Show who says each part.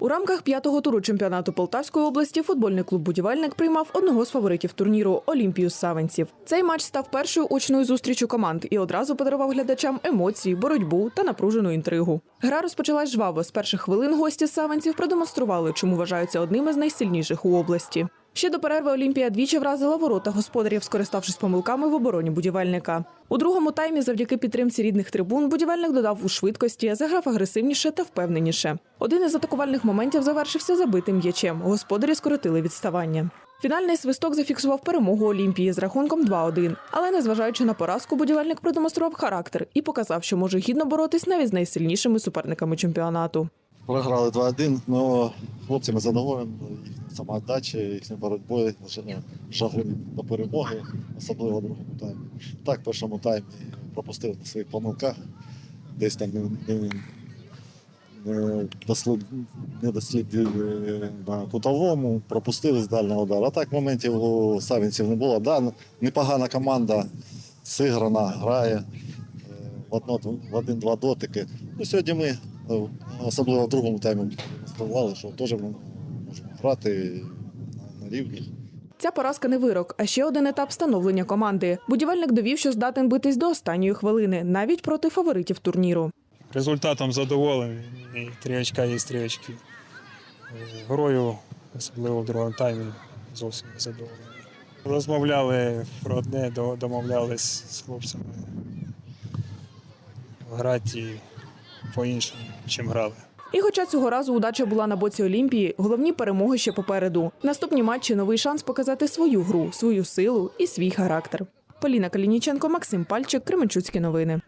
Speaker 1: У рамках п'ятого туру чемпіонату Полтавської області футбольний клуб Будівельник приймав одного з фаворитів турніру Олімпію Савенців. Цей матч став першою очною зустрічю команд і одразу подарував глядачам емоції, боротьбу та напружену інтригу. Гра розпочалась жваво. З перших хвилин гості Савенців продемонстрували, чому вважаються одними з найсильніших у області. Ще до перерви Олімпія двічі вразила ворота господарів, скориставшись помилками в обороні будівельника. У другому таймі, завдяки підтримці рідних трибун, будівельник додав у швидкості, заграв агресивніше та впевненіше. Один із атакувальних моментів завершився забитим м'ячем. Господарі скоротили відставання. Фінальний свисток зафіксував перемогу Олімпії з рахунком 2-1. Але незважаючи на поразку, будівельник продемонстрував характер і показав, що може гідно боротись навіть з найсильнішими суперниками чемпіонату.
Speaker 2: Програли 2-1, але хлопцями задоволені. Їх самоотдача, їхня боротьбою, жагу до перемоги, особливо в другому таймі. Так, в першому таймі пропустили на своїх помилках, десь там не, не, не, дослід, не дослідили на кутовому, пропустили з дальнього удару. А так моментів у Савінців не було. Да, непогана команда, зіграна, грає е, в один-два дотики. Ну, сьогодні ми, е, особливо в другому таймі, демонстрували, що теж ми грати на, рівні.
Speaker 1: Ця поразка не вирок, а ще один етап становлення команди. Будівельник довів, що здатен битись до останньої хвилини, навіть проти фаворитів турніру.
Speaker 3: Результатом задоволений. Три очка є три очки. Е, Грою, особливо в другому таймі, зовсім не задоволений. Розмовляли про одне, домовлялись з хлопцями грати по-іншому, чим грали.
Speaker 1: І хоча цього разу удача була на боці Олімпії, головні перемоги ще попереду. Наступні матчі новий шанс показати свою гру, свою силу і свій характер. Поліна Калініченко, Максим Пальчик, Кременчуцькі новини.